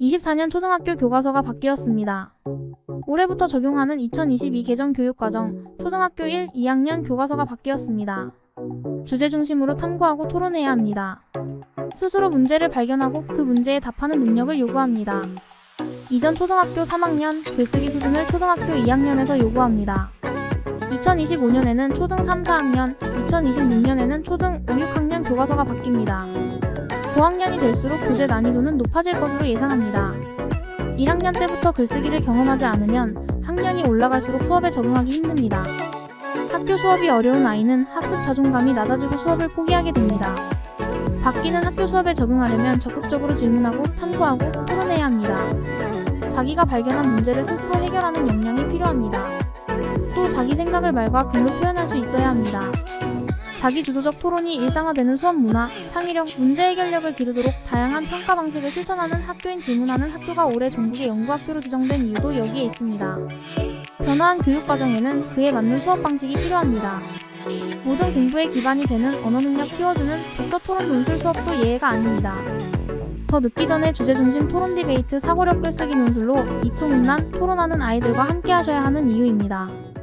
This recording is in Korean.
24년 초등학교 교과서가 바뀌었습니다. 올해부터 적용하는 2022 개정 교육과정 초등학교 1, 2학년 교과서가 바뀌었습니다. 주제 중심으로 탐구하고 토론해야 합니다. 스스로 문제를 발견하고 그 문제에 답하는 능력을 요구합니다. 이전 초등학교 3학년 글쓰기 수준을 초등학교 2학년에서 요구합니다. 2025년에는 초등 3, 4학년, 2026년에는 초등 5, 6학년 교과서가 바뀝니다. 고학년이 될수록 교재 난이도는 높아질 것으로 예상합니다. 1학년 때부터 글쓰기를 경험하지 않으면 학년이 올라갈수록 수업에 적응하기 힘듭니다. 학교 수업이 어려운 아이는 학습 자존감이 낮아지고 수업을 포기하게 됩니다. 바뀌는 학교 수업에 적응하려면 적극적으로 질문하고 탐구하고 토론해야 합니다. 자기가 발견한 문제를 스스로 해결하는 역량이 필요합니다. 또 자기 생각을 말과 글로 표현할 수 있어야 합니다. 자기 주도적 토론이 일상화되는 수업 문화, 창의력, 문제 해결력을 기르도록 다양한 평가 방식을 실천하는 학교인 질문하는 학교가 올해 전국의 연구학교로 지정된 이유도 여기에 있습니다. 변화한 교육 과정에는 그에 맞는 수업 방식이 필요합니다. 모든 공부의 기반이 되는 언어 능력 키워주는 독서 토론 논술 수업도 예외가 아닙니다. 더 늦기 전에 주제 중심 토론 디베이트 사고력 글쓰기 논술로 입소문난 토론하는 아이들과 함께 하셔야 하는 이유입니다.